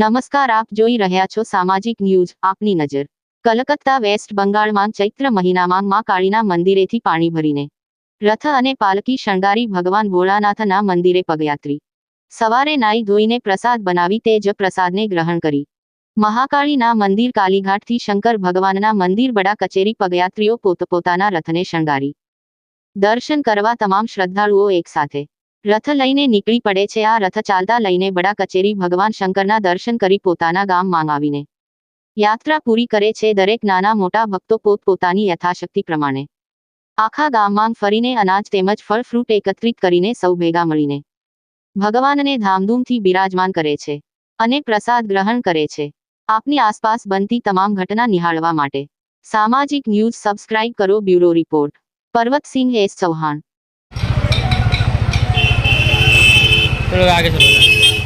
નમસ્કાર, આપ જોઈ રહ્યા છો સામાજિક ન્યૂઝ. આપની નજર. કલકત્તા વેસ્ટ બંગાળમાં ચૈત્ર મહિનામાં માં કાળીના મંદિરેથી પાણી ભરીને. રથ અને પાલકી શણગારી ભગવાન ભોળાનાથના મંદિરે પગયાત્રી. સવારે નાઈ ધોઈને પ્રસાદ બનાવી તે જ પ્રસાદને ગ્રહણ કરી. મહાકાળીના મંદિર કાલીઘાટથી શંકર ભગવાનના મંદિર બડા કચેરી પગયાત્રીઓ પોતપોતાના રથને શણગારી. દર્શન કરવા તમામ શ્રદ્ધાળુઓ એકસાથે રથ લઈને નીકળી પડે છે. આ રથ ચાલતા લઈને બડા કચેરી ભગવાન શંકરના દર્શન કરી પોતાના ગામ માંગાવીને. યાત્રા પૂરી કરે છે. દરેક નાના મોટા ભક્તો પોત પોતાની યથાશક્તિ પ્રમાણે. આખા ગામમાં ફરીને અનાજ તેમજ ફળ ફ્રૂટ એકત્રિત કરીને સૌ ભેગા મળીને. ભગવાનને ધામધૂમથી બિરાજમાન કરે છે અને પ્રસાદ ગ્રહણ કરે છે. આપની આસપાસ બનતી તમામ ઘટના નિહાળવા માટે. સામાજિક ન્યૂઝ સબસ્ક્રાઇબ કરો. Bureau report. Parvatsinh S. Chauhan. આગળ આગે છે બધા.